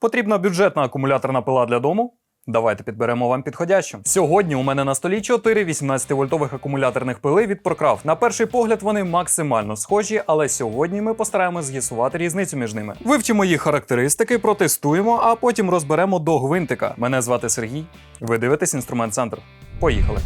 Потрібна бюджетна акумуляторна пила для дому. Давайте підберемо вам підходящу. Сьогодні у мене на столі 4 18-вольтових акумуляторних пили від ProCraft. На перший погляд вони максимально схожі, але сьогодні ми постараємось з'ясувати різницю між ними. Вивчимо їх характеристики, протестуємо, а потім розберемо до гвинтика. Мене звати Сергій. Ви дивитесь інструмент центр. Поїхали.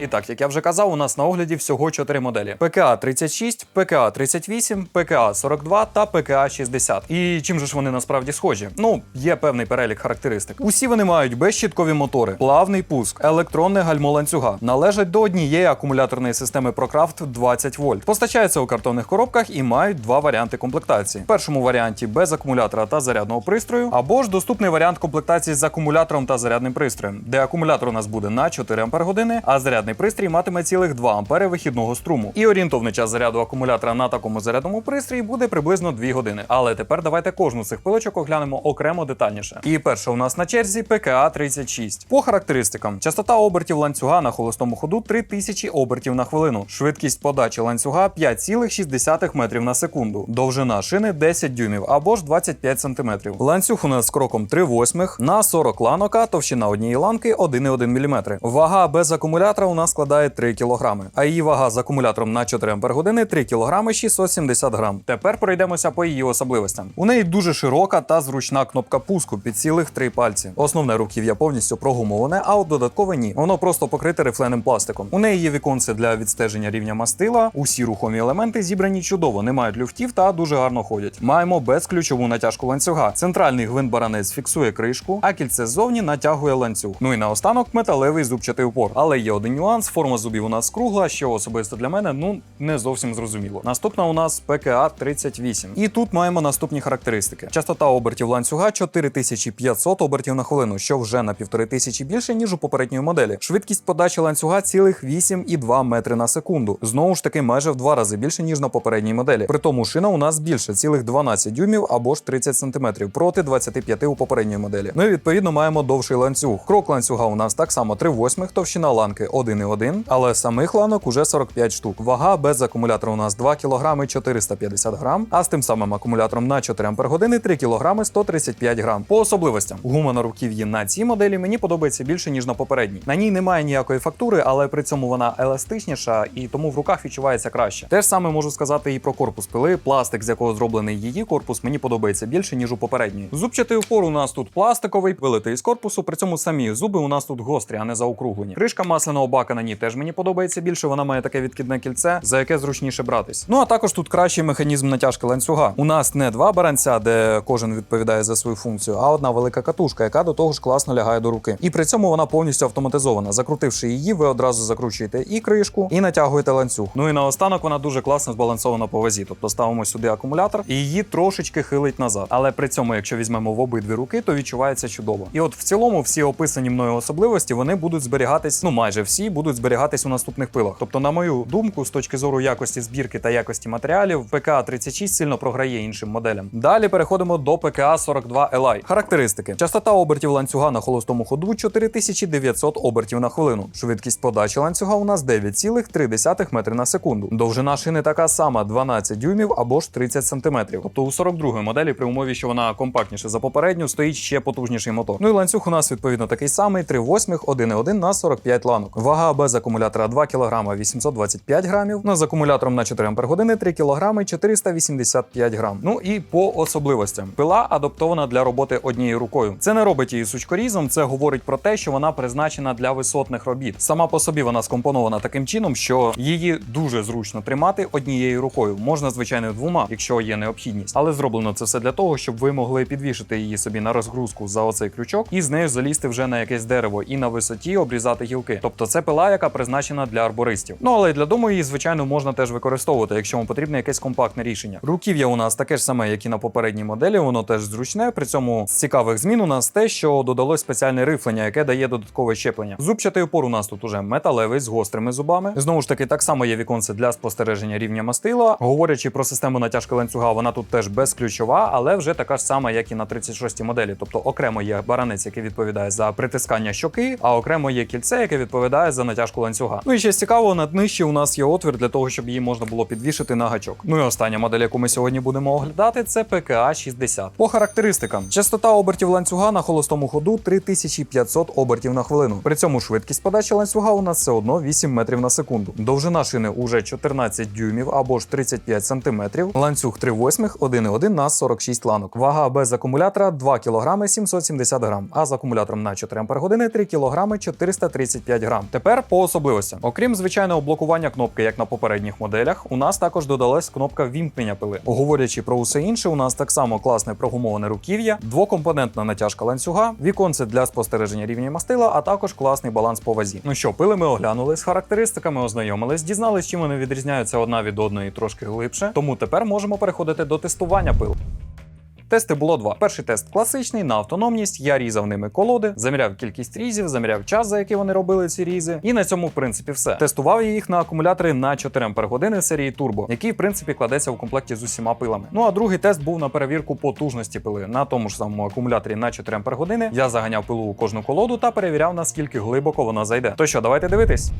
І так, як я вже казав, у нас на огляді всього 4 моделі: ПКА 36, ПКА 38, ПКА 42 та ПКА 60. І чим же ж вони насправді схожі? Ну, є певний перелік характеристик. Усі вони мають безщіткові мотори, плавний пуск, електронне гальмо ланцюга, належать до однієї акумуляторної системи ProCraft 20 вольт. Постачаються у картонних коробках і мають два варіанти комплектації. В першому варіанті без акумулятора та зарядного пристрою, або ж доступний варіант комплектації з акумулятором та зарядним пристроєм, де акумулятор у нас буде на 4 Ах, а зарядний пристрій матиме цілих 2 А вихідного струму. І орієнтовний час заряду акумулятора на такому зарядному пристрої буде приблизно 2 години. Але тепер давайте кожну з цих пилочок оглянемо окремо детальніше. І перша у нас на черзі ПКА 36. По характеристикам: частота обертів ланцюга на холостому ходу 3000 обертів на хвилину, швидкість подачі ланцюга 5,6 метрів на секунду, довжина шини 10 дюймів або ж 25 см. Ланцюг у нас з кроком 3 восьмих на 40 ланок, а товщина однієї ланки 1,1 мм. Вага без акумулятора у нас складає 3 кг, а її вага з акумулятором на 4 Ах 3 кг 670 грам. Тепер пройдемося по її особливостям. У неї дуже широка та зручна кнопка пуску під цілих 3 пальці. Основне руків'я повністю прогумоване, а от додаткове ні. Воно просто покрите рифленим пластиком. У неї є віконце для відстеження рівня мастила. Усі рухомі елементи зібрані чудово, не мають люфтів та дуже гарно ходять. Маємо безключову натяжку ланцюга. Центральний гвинт баранець фіксує кришку, а кільце ззовні натягує ланцюг. Ну і наостанок металевий зубчатий упор. Але є один нюанс: форма зубів у нас кругла, що особисто для мене ну не зовсім зрозуміло. Наступна у нас ПКА 38. І тут маємо наступні характеристики: частота обертів ланцюга 4500 обертів на хвилину, що вже на 1500 більше ніж у попередньої моделі. Швидкість подачі ланцюга цілих 8,2 метри на секунду. Знову ж таки, майже в два рази більше ніж на попередній моделі. При тому шина у нас більше цілих 12 дюймів або ж 30 см проти 25 у попередньої моделі. Ну і відповідно маємо довший ланцюг. Крок ланцюга у нас так само 3 восьмих, товщина ланки 1,1, але самих ланок уже 45 штук. Вага без акумулятора у нас 2 кг 450 грам, а з тим самим акумулятором на 4 Ах 3 кг 135 грам. По особливостям гума на руків'ї на цій моделі мені подобається більше ніж на попередній. На ній немає ніякої фактури, але при цьому вона еластичніша і тому в руках відчувається краще. Те ж саме можу сказати і про корпус пили. Пластик, з якого зроблений її корпус, мені подобається більше ніж у попередній. Зубчатий упор у нас тут пластиковий, вилитий з корпусу. При цьому самі зуби у нас тут гострі, а не заокруглені. Кришка масляного бака на ній теж мені подобається більше. Вона має таке відкидне кільце, за яке зручніше братись. Ну а також тут кращий механізм натяжки ланцюга. У нас не два баранця, де кожен відповідає за свою функцію, а одна велика катушка, яка до того ж класно лягає до руки. І при цьому вона повністю автоматизована. Закрутивши її, ви одразу закручуєте і кришку, і натягуєте ланцюг. Ну і наостанок вона дуже класно збалансована по вазі. Тобто ставимо сюди акумулятор, і її трошечки хилить назад. Але при цьому, якщо візьмемо в обидві руки, то відчувається чудово. І от в цілому всі описані мною особливості вони будуть зберігатись, ну майже всі будуть зберігатись у наступних пилах. Тобто, на мою думку, з точки зору якості збірки та якості матеріалів, ПКА 36 сильно програє іншим моделям. Далі переходимо до ПКА 42 Li. Характеристики: частота обертів ланцюга на холостому ходу 4900 обертів на хвилину. Швидкість подачі ланцюга у нас 9,3 метри на секунду. Довжина шини така сама 12 дюймів або ж 30 сантиметрів. Тобто у 42 моделі, при умові, що вона компактніша за попередню, стоїть ще потужніший мотор. Ну і ланцюг у нас відповідно такий самий: 3 восьмих, 1,1 на 45 ланок. Вага без акумулятора 2 кг 825 грамів. Ну з акумулятором на 4 Ах 3 кг 485 грам. Ну і по особливостям. Пила адаптована для роботи однією рукою. Це не робить її сучкорізом, це говорить про те, що вона призначена для висотних робіт. Сама по собі вона скомпонована таким чином, що її дуже зручно тримати однією рукою. Можна, звичайно, двома, якщо є необхідність. Але зроблено це все для того, щоб ви могли підвішити її собі на розгрузку за оцей крючок і з нею залізти вже на якесь дерево і на висоті обрізати гілки. Тобто це пила, яка призначена для арбористів. Ну але для дому її, звичайно, можна теж використовувати, якщо вам потрібне якесь компактне рішення. Руків'я у нас таке ж саме, як і на попередній моделі, воно теж зручне. При цьому з цікавих змін у нас те, що додалось спеціальне рифлення, яке дає додаткове щеплення. Зубчатий опор у нас тут уже металевий з гострими зубами. Знову ж таки, так само є віконце для спостереження рівня мастила. Говорячи про систему натяжки ланцюга, вона тут теж безключова, але вже така ж сама, як і на 36-й моделі. Тобто окремо є баранець, який відповідає за притискання щоки, а окремо є кільце, яке відповідає за натяжку ланцюга. Ну і ще з цікавого, над нижче у нас є отвір для того, щоб її можна було підвішити на гачок. Ну і остання модель, яку ми сьогодні будемо оглядати, це PKA 60. По характеристикам: частота обертів ланцюга на холостому ходу 3500 обертів на хвилину. При цьому швидкість подачі ланцюга у нас все одно 8 метрів на секунду. Довжина шини уже 14 дюймів або ж 35 сантиметрів. Ланцюг 3 восьмих 1,1 на 46 ланок. Вага без акумулятора 2 кг 770 грам, а з акумулятором на 4 Ах 3 кг 435 грам. Тепер по особливостям. Окрім звичайного блокування кнопки, як на попередніх моделях, у нас також додалась кнопка вімкнення пили. Говорячи про усе інше, у нас так само класне прогумоване руків'я, двокомпонентна натяжка ланцюга, віконце для спостереження рівня мастила, а також класний баланс по вазі. Ну що, пили ми оглянули з характеристиками, ознайомились, дізнались, чим вони відрізняються одна від одної трошки глибше. Тому тепер можемо переходити до тестування пил. Тести було два. Перший тест класичний на автономність. Я різав ними колоди, заміряв кількість різів, заміряв час, за який вони робили ці різи. І на цьому, в принципі, все. Тестував я їх на акумуляторі на 4 Ах серії Turbo, який, в принципі, кладеться в комплекті з усіма пилами. Ну а другий тест був на перевірку потужності пили. На тому ж самому акумуляторі на 4 Ах я заганяв пилу у кожну колоду та перевіряв, наскільки глибоко вона зайде. То що, давайте дивитись.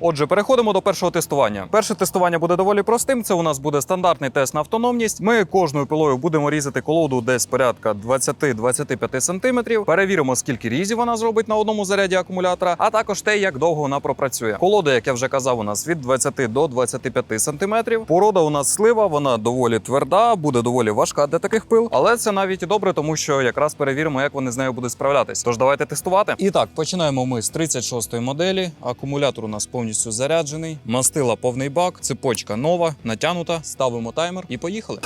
Отже, переходимо до першого тестування. Перше тестування буде доволі простим. Це у нас буде стандартний тест на автономність. Ми кожною пилою будемо різати колоду десь порядка 20-25 см. Перевіримо, скільки різів вона зробить на одному заряді акумулятора, а також те, як довго вона пропрацює. Колода, як я вже казав, у нас від 20 до 25 см. Порода у нас слива, вона доволі тверда, буде доволі важка для таких пил, але це навіть і добре, тому що якраз перевіримо, як вони з нею будуть справлятись. Тож давайте тестувати. І так, починаємо ми з 36-ї моделі. Акумулятор у нас повністю заряджений, мастила повний бак, цепочка нова, натянута. Ставимо таймер і поїхали.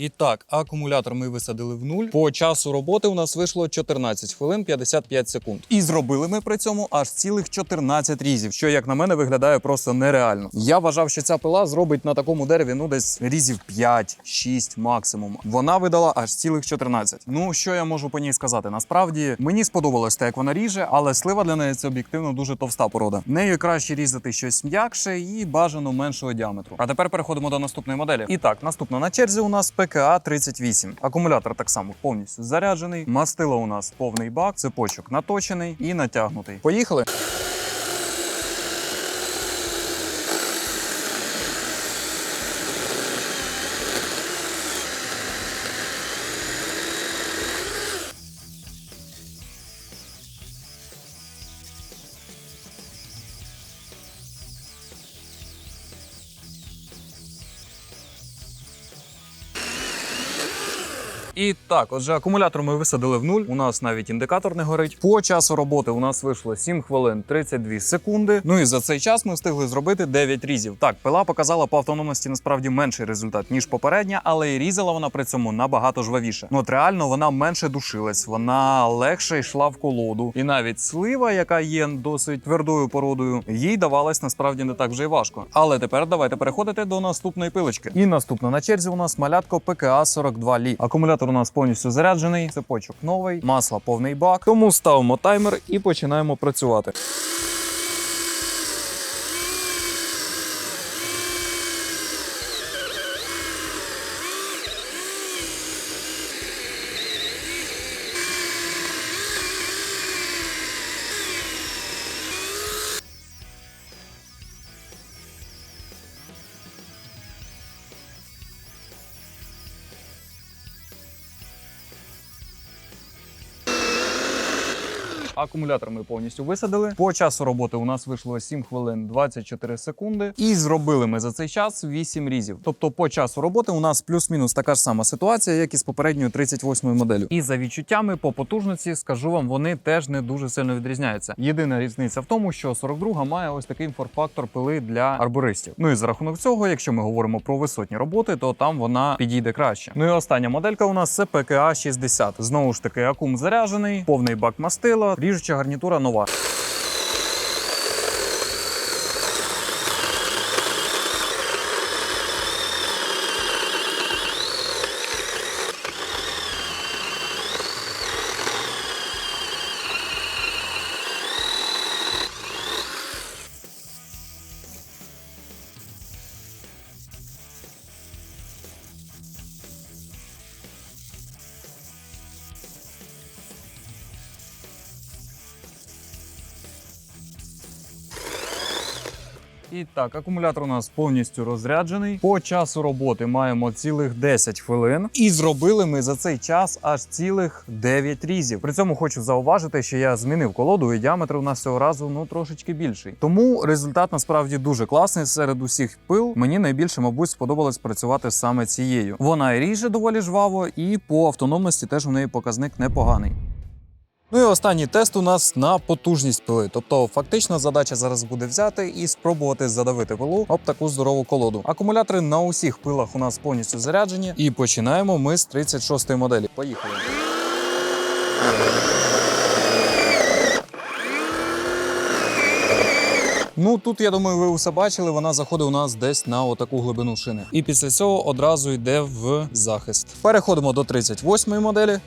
І так, акумулятор ми висадили в нуль. По часу роботи у нас вийшло 14 хвилин 55 секунд. І зробили ми при цьому аж цілих 14 різів, що як на мене виглядає просто нереально. Я вважав, що ця пила зробить на такому дереві ну десь різів 5-6 максимум. Вона видала аж цілих 14. Ну що я можу по ній сказати? Насправді мені сподобалось те, як вона ріже, але слива для неї це об'єктивно дуже товста порода. Нею краще різати щось м'якше і бажано меншого діаметру. А тепер переходимо до наступної моделі. І так, наступна на черзі у нас ПКА 38. Акумулятор так само повністю заряджений. Мастило у нас повний бак, цепочок наточений і натягнутий. Поїхали. І так, отже, акумулятор ми висадили в нуль. У нас навіть індикатор не горить. По часу роботи у нас вийшло 7 хвилин 32 секунди. Ну і за цей час ми встигли зробити 9 різів. Так, пила показала по автономності насправді менший результат ніж попередня, але і різала вона при цьому набагато жвавіше. Ну от реально вона менше душилась, вона легше йшла в колоду. І навіть слива, яка є досить твердою породою, їй давалась насправді не так вже й важко. Але тепер давайте переходити до наступної пилочки. І наступна на черзі у нас малятко ПКА 42 лі. Акумулятор у нас повністю заряджений, цепочок новий, масла повний бак. Тому ставимо таймер і починаємо працювати. Акумулятор ми повністю висадили. По часу роботи у нас вийшло 7 хвилин 24 секунди. І зробили ми за цей час 8 різів. Тобто, по часу роботи у нас плюс-мінус така ж сама ситуація, як і з попередньою 38 моделлю. І за відчуттями по потужності, скажу вам, вони теж не дуже сильно відрізняються. Єдина різниця в тому, що 42 має ось такий форфактор пили для арбористів. Ну і за рахунок цього, якщо ми говоримо про висотні роботи, то там вона підійде краще. Ну і остання моделька у нас це ПКА 60. Знову ж таки, акум заряджений, повний бак мастила, ріжуча гарнітура нова. Так, акумулятор у нас повністю розряджений. По часу роботи маємо цілих 10 хвилин. І зробили ми за цей час аж цілих 9 різів. При цьому хочу зауважити, що я змінив колоду, і діаметр у нас цього разу ну трошечки більший. Тому результат насправді дуже класний. Серед усіх пил мені найбільше, мабуть, сподобалось працювати саме цією. Вона і ріже доволі жваво, і по автономності теж у неї показник непоганий. Ну і останній тест у нас на потужність пили. Тобто, фактично, задача зараз буде взяти і спробувати задавити пилу об таку здорову колоду. Акумулятори на усіх пилах у нас повністю заряджені. І починаємо ми з 36-ї моделі. Поїхали. Ну тут я думаю, ви усе бачили. Вона заходить у нас десь на отаку глибину шини. І після цього одразу йде в захист. Переходимо до 38-ї моделі.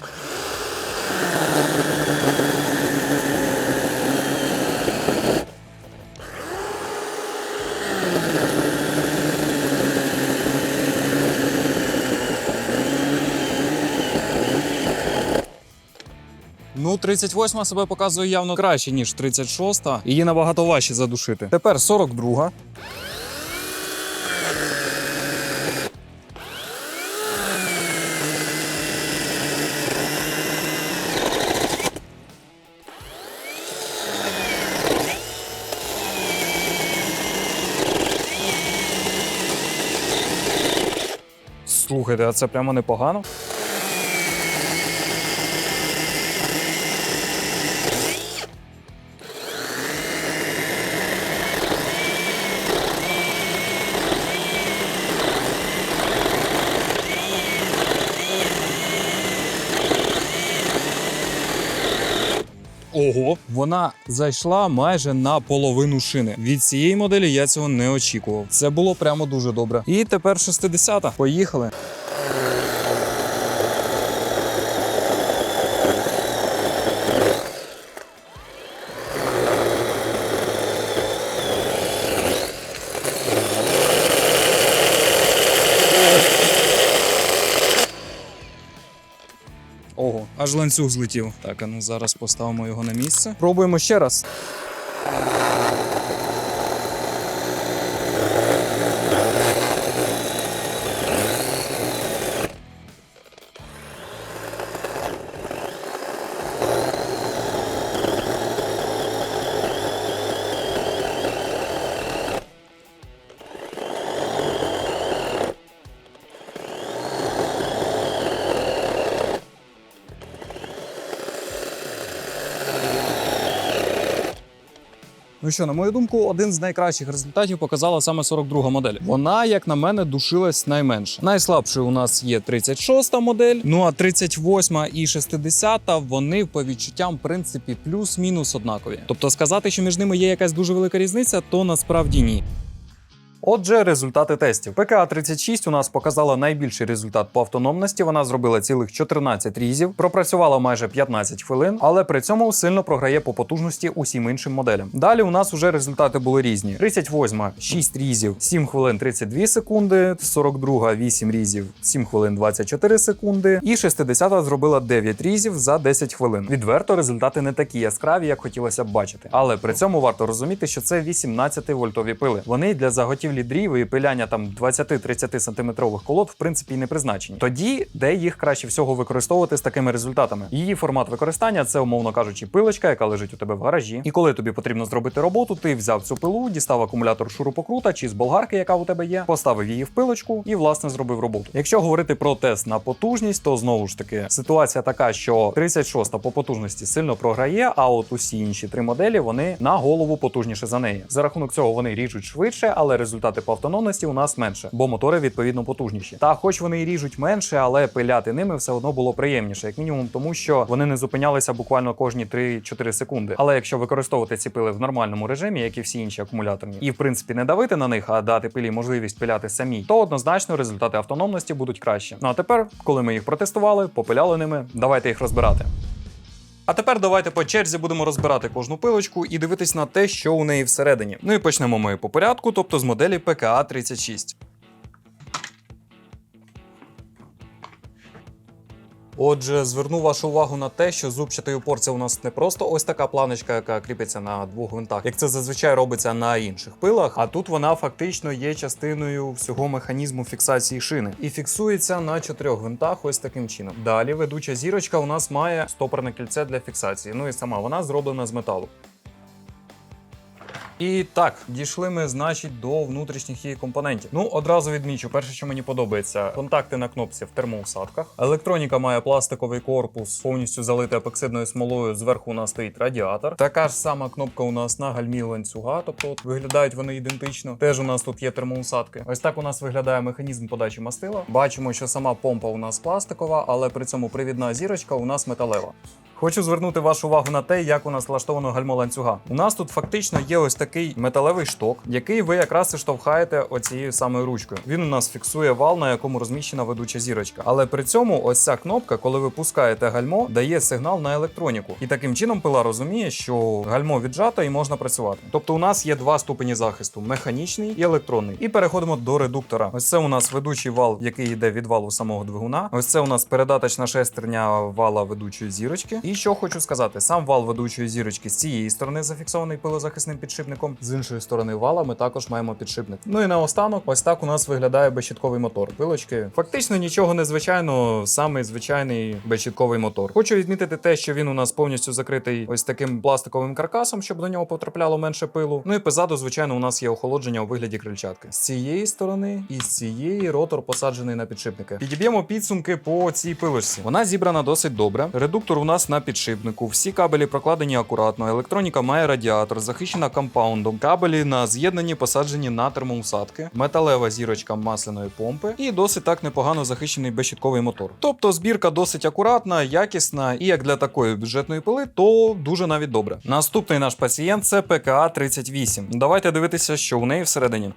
Ну, 38 себе показує явно краще, ніж 36. Її набагато важче задушити. Тепер 42. Слухайте, а це прямо непогано. Ого, вона зайшла майже на половину шини. Від цієї моделі я цього не очікував. Це було прямо дуже добре. І тепер 60-та. Поїхали. Ого, аж ланцюг злетів. Так, а ну зараз поставимо його на місце. Пробуємо ще раз. Ну що, на мою думку, один з найкращих результатів показала саме 42 модель. Вона, як на мене, душилась найменше. Найслабшою у нас є 36 модель. Ну а 38 і 60 вони по відчуттям, в принципі, плюс-мінус однакові. Тобто сказати, що між ними є якась дуже велика різниця, то насправді ні. Отже, результати тестів. ПКА 36 у нас показала найбільший результат по автономності. Вона зробила цілих 14 різів, пропрацювала майже 15 хвилин, але при цьому сильно програє по потужності усім іншим моделям. Далі у нас вже результати були різні: 38 6 різів, 7 хвилин 32 секунди, 42 8 різів, 7 хвилин 24 секунди, і 60 зробила 9 різів за 10 хвилин. Відверто результати не такі яскраві, як хотілося б бачити. Але при цьому варто розуміти, що це 18 вольтові пили. Вони для заготівлі дрів і пиляння там 20-30 сантиметрових колод в принципі і не призначені. Тоді де їх краще всього використовувати з такими результатами? Її формат використання це, умовно кажучи, пилочка, яка лежить у тебе в гаражі. І коли тобі потрібно зробити роботу, ти взяв цю пилу, дістав акумулятор шурупокрута чи з болгарки, яка у тебе є, поставив її в пилочку і власне зробив роботу. Якщо говорити про тест на потужність, то знову ж таки ситуація така, що 36 по потужності сильно програє, а от усі інші три моделі вони на голову потужніше за неї. За рахунок цього вони ріжуть швидше, але результати по автономності у нас менше, бо мотори відповідно потужніші. Та хоч вони і ріжуть менше, але пиляти ними все одно було приємніше, як мінімум, тому що вони не зупинялися буквально кожні 3-4 секунди. Але якщо використовувати ці пили в нормальному режимі, як і всі інші акумуляторні, і в принципі не давити на них, а дати пилі можливість пиляти самі, то однозначно результати автономності будуть краще. Ну а тепер, коли ми їх протестували, попиляли ними, давайте їх розбирати. А тепер давайте по черзі будемо розбирати кожну пилочку і дивитись на те, що у неї всередині. Ну і почнемо ми по порядку, тобто з моделі ПКА 36. Отже, зверну вашу увагу на те, що зубчатий упор у нас не просто ось така планочка, яка кріпиться на двох гвинтах, як це зазвичай робиться на інших пилах. А тут вона фактично є частиною всього механізму фіксації шини і фіксується на чотирьох гвинтах ось таким чином. Далі ведуча зірочка у нас має стопорне кільце для фіксації. Ну і сама вона зроблена з металу. І так, дійшли ми, значить, до внутрішніх її компонентів. Ну, одразу відмічу, перше, що мені подобається, контакти на кнопці в термоусадках. Електроніка має пластиковий корпус, повністю залитий епоксидною смолою. Зверху у нас стоїть радіатор. Така ж сама кнопка у нас на гальмі ланцюга, тобто от виглядають вони ідентично. Теж у нас тут є термоусадки. Ось так у нас виглядає механізм подачі мастила. Бачимо, що сама помпа у нас пластикова, але при цьому привідна зірочка у нас металева. Хочу звернути вашу увагу на те, як у нас влаштовано гальмо ланцюга. У нас тут фактично є ось такий металевий шток, який ви якраз і штовхаєте оцією самою ручкою. Він у нас фіксує вал, на якому розміщена ведуча зірочка. Але при цьому ось ця кнопка, коли ви пускаєте гальмо, дає сигнал на електроніку. І таким чином пила розуміє, що гальмо віджато і можна працювати. Тобто у нас є два ступені захисту: механічний і електронний. І переходимо до редуктора. Ось це у нас ведучий вал, який йде від валу самого двигуна. Ось це у нас передаточна шестерня вала ведучої зірочки. І що хочу сказати, сам вал ведучої зірочки з цієї сторони зафіксований пилозахисним підшипником, з іншої сторони вала ми також маємо підшипник. Ну і наостанок, ось так у нас виглядає безщітковий мотор. Пилочки. Фактично нічого незвичайного, самий звичайний безщітковий мотор. Хочу відмітити те, що він у нас повністю закритий ось таким пластиковим каркасом, щоб до нього потрапляло менше пилу. Ну і позаду, звичайно, у нас є охолодження у вигляді крильчатки. З цієї сторони і з цієї ротор посаджений на підшипники. Підіб'ємо підсумки по цій пилочці. Вона зібрана досить добре. Редуктор у нас на підшипнику. Всі кабелі прокладені акуратно. Електроніка має радіатор, захищена компаундом. Кабелі на з'єднанні посаджені на термоусадки, металева зірочка масляної помпи і досить так непогано захищений безщітковий мотор. Тобто збірка досить акуратна, якісна, і як для такої бюджетної пили, то дуже навіть добре. Наступний наш пацієнт це ПКА 38. Давайте дивитися, що у неї всередині.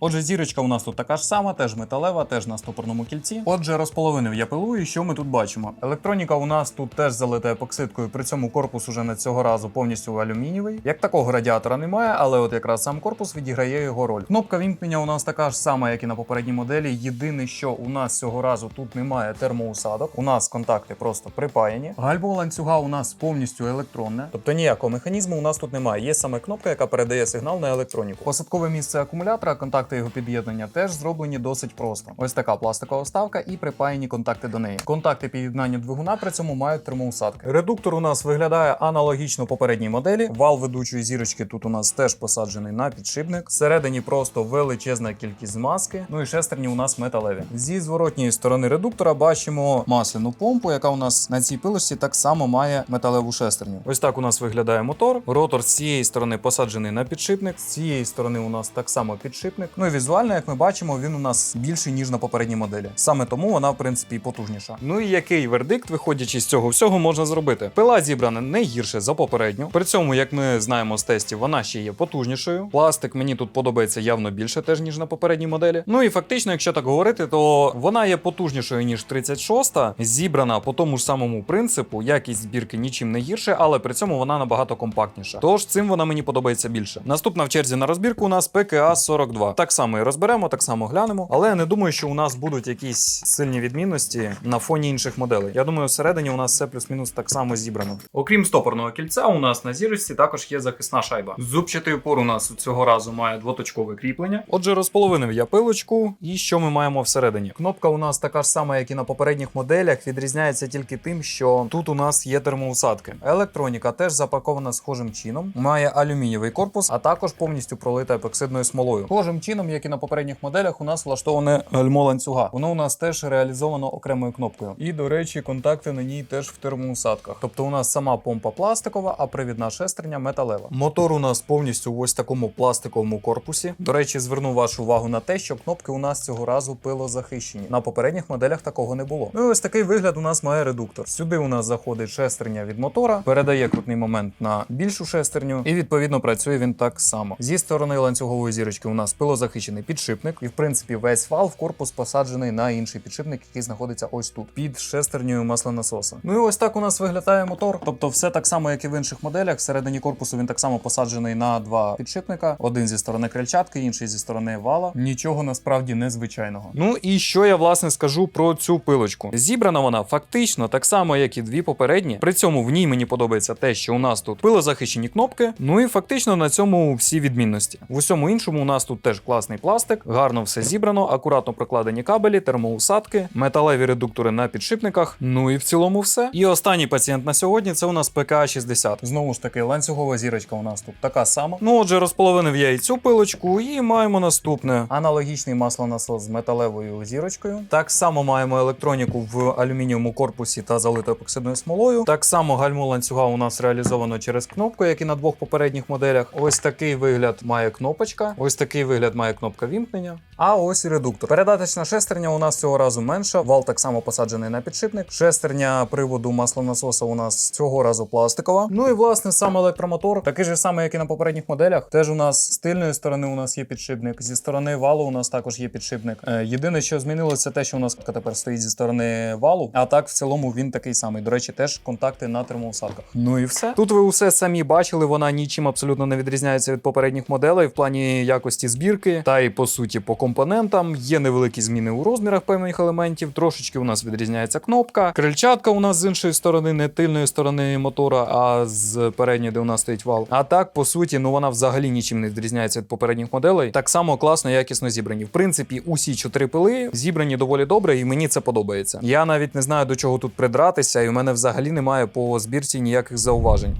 Отже, зірочка у нас тут така ж сама, теж металева, теж на стопорному кільці. Отже, розполовинив я пилу, і що ми тут бачимо? Електроніка у нас тут теж залита епоксидкою, при цьому корпус уже на цього разу повністю алюмінієвий. Як такого радіатора немає, але от якраз сам корпус відіграє його роль. Кнопка вімкнення у нас така ж сама, як і на попередній моделі. Єдине, що у нас цього разу тут немає термоусадок. У нас контакти просто припаяні. Гальмо ланцюга у нас повністю електронне, тобто ніякого механізму у нас тут немає. Є саме кнопка, яка передає сигнал на електроніку. Посадкове місце акумулятора, контакти його під'єднання теж зроблені досить просто. Ось така пластикова вставка і припаяні контакти до неї. Контакти під'єднання двигуна при цьому мають термоусадки. Редуктор у нас виглядає аналогічно попередній моделі. Вал ведучої зірочки тут у нас теж посаджений на підшипник. Всередині просто величезна кількість змазки. Ну і шестерні у нас металеві. Зі зворотньої сторони редуктора бачимо масляну помпу, яка у нас на цій пилочці так само має металеву шестерню. Ось так у нас виглядає мотор. Ротор з цієї сторони посаджений на підшипник. З цієї сторони у нас так само підшипник. Ну і візуально, як ми бачимо, він у нас більший ніж на попередній моделі. Саме тому вона, в принципі, потужніша. Ну і який вердикт, виходячи з цього всього, можна зробити? Пила зібрана не гірше за попередню. При цьому, як ми знаємо з тестів, вона ще є потужнішою. Пластик мені тут подобається явно більше, теж ніж на попередній моделі. Ну і фактично, якщо так говорити, то вона є потужнішою ніж 36-та, зібрана по тому ж самому принципу. Якість збірки нічим не гірше, але при цьому вона набагато компактніша. Тож цим вона мені подобається більше. Наступна в черзі на розбірку у нас PKA 42. Так само і розберемо, так само глянемо. Але я не думаю, що у нас будуть якісь сильні відмінності на фоні інших моделей. Я думаю, всередині у нас все плюс-мінус так само зібрано. Окрім стопорного кільця, у нас на зірочці також є захисна шайба. Зубчатий упор у нас цього разу має двоточкове кріплення. Отже, розполовинив я пилочку. І що ми маємо всередині? Кнопка у нас така ж сама, як і на попередніх моделях. Відрізняється тільки тим, що тут у нас є термоусадки. Електроніка теж запакована схожим чином, має алюмінієвий корпус, а також повністю пролита епоксидною смолою. Схожим чином, як і на попередніх моделях, у нас влаштоване гальмо ланцюга. Воно у нас теж реалізовано окремою кнопкою. І, до речі, контакти на ній теж в термоусадках. Тобто у нас сама помпа пластикова, а привідна шестерня металева. Мотор у нас повністю в ось такому пластиковому корпусі. До речі, зверну вашу увагу на те, що кнопки у нас цього разу пилозахищені. На попередніх моделях такого не було. Ну і ось такий вигляд у нас має редуктор. Сюди у нас заходить шестерня від мотора, передає крутний момент на більшу шестерню, і відповідно працює він так само. Зі сторони ланцюгової зірочки у нас пилозахищений підшипник, і в принципі весь вал в корпус посаджений на інший підшипник, який знаходиться ось тут, під шестернею маслонасоса. Ну і ось так у нас виглядає мотор. Тобто, все так само, як і в інших моделях. Всередині корпусу він так само посаджений на два підшипника: один зі сторони крильчатки, інший зі сторони вала. Нічого насправді незвичайного. Ну і що я власне скажу про цю пилочку? Зібрана вона фактично так само, як і дві попередні. При цьому в ній мені подобається те, що у нас тут пилозахищені кнопки. Ну і фактично на цьому всі відмінності. В усьому іншому у нас тут теж класний пластик, гарно все зібрано, акуратно прокладені кабелі, термоусадки, металеві редуктори на підшипниках. Ну і в цілому все. І останній пацієнт на сьогодні це у нас ПК 60. Знову ж таки, ланцюгова зірочка у нас тут така сама. Ну отже, розполовинив я і цю пилочку, і маємо наступне. Аналогічний маслонасос з металевою зірочкою. Так само маємо електроніку в алюмінієвому корпусі та залитою епоксидною смолою. Так само гальмо ланцюга у нас реалізовано через кнопку, як і на двох попередніх моделях. Ось такий вигляд має кнопочка. Ось такий вигляд має кнопка вімкнення. А ось і редуктор. Передаточна шестерня у нас цього разу менша. Вал так само посаджений на підшипник. Шестерня приводу маслонасоса у нас цього разу пластикова. Ну і власне сам електромотор, такий же самий, як і на попередніх моделях. Теж у нас з тильної сторони у нас є підшипник. Зі сторони валу у нас також є підшипник. Е, єдине, що змінилося, те, що у нас тепер стоїть зі сторони валу. А так в цілому він такий самий. До речі, теж контакти на термоусадках. Ну і все. Тут ви усе самі бачили. Вона нічим абсолютно не відрізняється від попередніх моделей в плані якості збірки, та й по суті по компонентам. Є невеликі зміни у розмірах певних елементів. Трошечки у нас відрізняється кнопка. Крильчатка у нас з іншої сторони, не тильної сторони мотора, а з передньої, де у нас стоїть вал. А так, по суті, ну вона взагалі нічим не відрізняється від попередніх моделей. Так само класно, якісно зібрані. В принципі, усі чотири пили зібрані доволі добре, і мені це подобається. Я навіть не знаю до чого тут придратися, і у мене взагалі немає по збірці ніяких зауважень.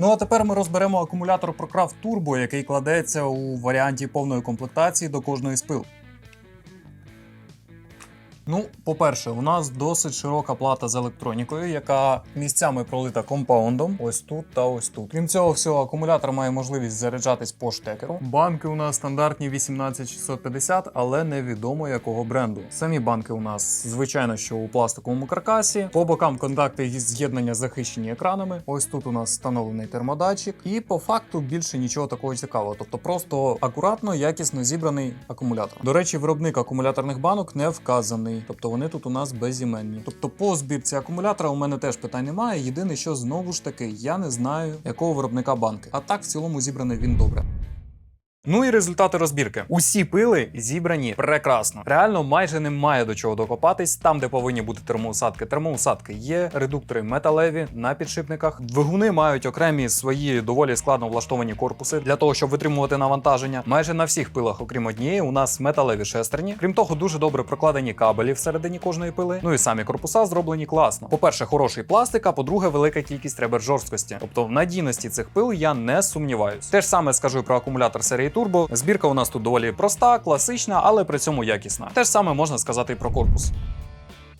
Ну а тепер ми розберемо акумулятор ProCraft Turbo, який кладеться у варіанті повної комплектації до кожної з. Ну, по-перше, у нас досить широка плата з електронікою, яка місцями пролита компаундом. Ось тут та ось тут. Крім цього всього, акумулятор має можливість заряджатись по штекеру. Банки у нас стандартні 18650, але невідомо якого бренду. Самі банки у нас, звичайно, що у пластиковому каркасі. По бокам контакти з'єднання захищені екранами. Ось тут у нас встановлений термодатчик. І по факту більше нічого такого цікавого. Тобто просто акуратно, якісно зібраний акумулятор. До речі, виробник акумуляторних банок не вказаний. Тобто вони тут у нас безіменні. Тобто, по збірці акумулятора у мене теж питань немає. Єдине, що знову ж таки я не знаю, якого виробника банки. А так в цілому зібраний він добре. Ну і результати розбірки. Усі пили зібрані прекрасно. Реально майже немає до чого докопатись. Там, де повинні бути термоусадки, термоусадки є, редуктори металеві на підшипниках. Двигуни мають окремі свої доволі складно влаштовані корпуси для того, щоб витримувати навантаження. Майже на всіх пилах, окрім однієї, у нас металеві шестерні. Крім того, дуже добре прокладені кабелі всередині кожної пили. Ну і самі корпуса зроблені класно. По-перше, хороший пластик, а по-друге, велика кількість ребер жорсткості. Тобто в надійності цих пил я не сумніваюсь. Те ж саме скажу про акумулятор серії Turbo. Збірка у нас тут доволі проста, класична, але при цьому якісна. Те ж саме можна сказати і про корпус.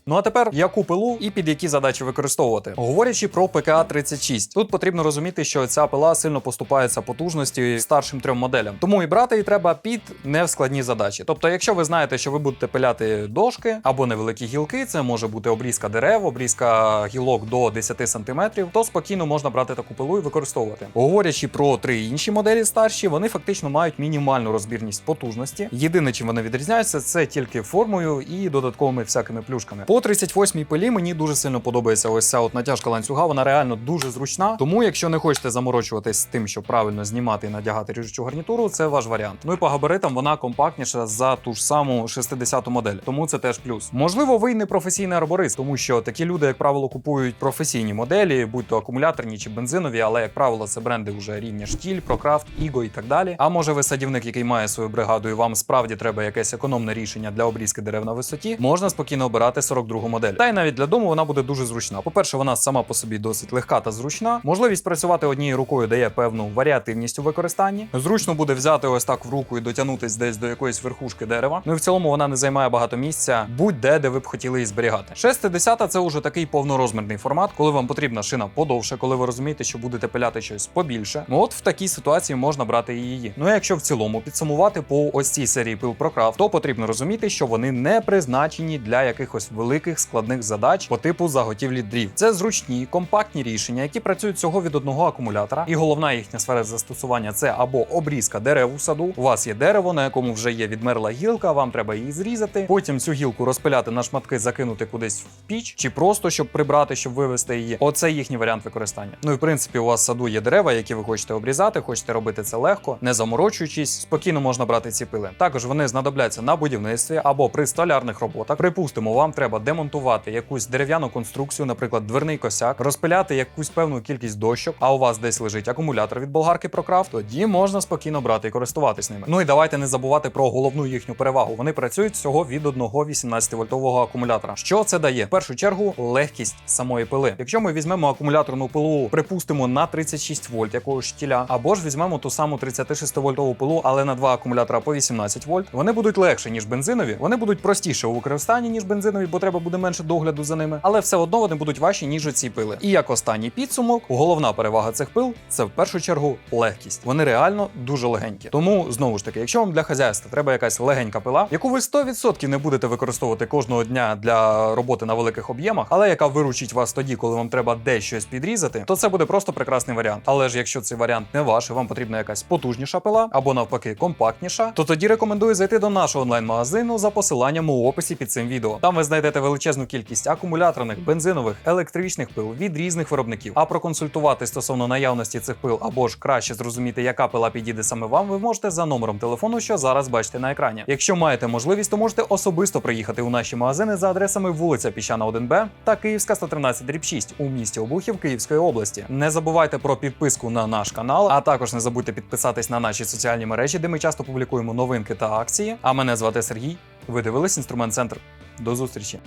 Ну а тепер яку пилу і під які задачі використовувати. Говорячи про ПКА 36, тут потрібно розуміти, що ця пила сильно поступається потужності старшим трьом моделям. Тому і брати її треба під невскладні задачі. Тобто, якщо ви знаєте, що ви будете пиляти дошки або невеликі гілки, це може бути обрізка дерев, обрізка гілок до 10 см, то спокійно можна брати таку пилу і використовувати. Говорячи про три інші моделі старші, вони фактично мають мінімальну розбірність потужності. Єдине, чим вони відрізняються, це тільки формою і додатковими всякими плюшками. По По 38-й пилі мені дуже сильно подобається ось ця от натяжка ланцюга. Вона реально дуже зручна. Тому, якщо не хочете заморочуватись з тим, щоб правильно знімати і надягати ріжучу гарнітуру, це ваш варіант. Ну і по габаритам вона компактніша за ту ж саму 60-ту модель. Тому це теж плюс. Можливо, ви не професійний арборист, тому що такі люди, як правило, купують професійні моделі, будь то акумуляторні чи бензинові, але як правило, це бренди вже рівня штіль, прокрафт, іго і так далі. А може ви садівник, який має свою бригаду, і вам справді треба якесь економне рішення для обрізки дерев на висоті, можна спокійно обирати 42 модель. Та й навіть для дому вона буде дуже зручна. По-перше, вона сама по собі досить легка та зручна. Можливість працювати однією рукою дає певну варіативність у використанні. Зручно буде взяти ось так в руку і дотягнутись десь до якоїсь верхушки дерева. Ну і в цілому вона не займає багато місця будь-де, де ви б хотіли її зберігати. 60 це вже такий повнорозмірний формат, коли вам потрібна шина подовше, коли ви розумієте, що будете пиляти щось побільше. Ну от в такій ситуації можна брати і її. Ну а якщо в цілому підсумувати по ось цій серії пил Procraft, то потрібно розуміти, що вони не призначені для якихось великих складних задач по типу заготівлі дрів. Це зручні, компактні рішення, які працюють всього від одного акумулятора. І головна їхня сфера застосування це або обрізка дерев у саду. У вас є дерево, на якому вже є відмерла гілка, вам треба її зрізати. Потім цю гілку розпиляти на шматки, закинути кудись в піч, чи просто щоб прибрати, щоб вивести її. Оце їхній варіант використання. Ну і в принципі, у вас в саду є дерева, які ви хочете обрізати, хочете робити це легко, не заморочуючись, спокійно можна брати ці пили. Також вони знадобляться на будівництві або при столярних роботах. Припустимо, вам треба демонтувати якусь дерев'яну конструкцію, наприклад, дверний косяк, розпиляти якусь певну кількість дощок, а у вас десь лежить акумулятор від болгарки ProCraft, тоді можна спокійно брати і користуватись ними. Ну і давайте не забувати про головну їхню перевагу. Вони працюють всього від одного 18-вольтового акумулятора. Що це дає? В першу чергу легкість самої пили. Якщо ми візьмемо акумуляторну пилу, припустимо на 36 вольт якогось штіля, або ж візьмемо ту саму 36-вольтову пилу, але на два акумулятора по 18 вольт, вони будуть легше ніж бензинові. Вони будуть простіше у використанні ніж бензинові, бо треба буде менше догляду за ними, але все одно вони будуть важчі ніж оці пили. І як останній підсумок, головна перевага цих пил це в першу чергу легкість. Вони реально дуже легенькі. Тому знову ж таки, якщо вам для хазяйства треба якась легенька пила, яку ви 100% не будете використовувати кожного дня для роботи на великих об'ємах, але яка виручить вас тоді, коли вам треба дещось підрізати, то це буде просто прекрасний варіант. Але ж якщо цей варіант не ваш, і вам потрібна якась потужніша пила або навпаки компактніша, то тоді рекомендую зайти до нашого онлайн-магазину за посиланням у описі під цим відео. Там ви знайдете величезну кількість акумуляторних, бензинових, електричних пил від різних виробників. А проконсультувати стосовно наявності цих пил або ж краще зрозуміти, яка пила підійде саме вам, ви можете за номером телефону, що зараз бачите на екрані. Якщо маєте можливість, то можете особисто приїхати у наші магазини за адресами вулиця Піщана 1Б та Київська 113 дріб 6 у місті Обухів Київської області. Не забувайте про підписку на наш канал, а також не забудьте підписатись на наші соціальні мережі, де ми часто публікуємо новинки та акції. А мене звати Сергій. Ви дивились інструмент центр. До зустрічі!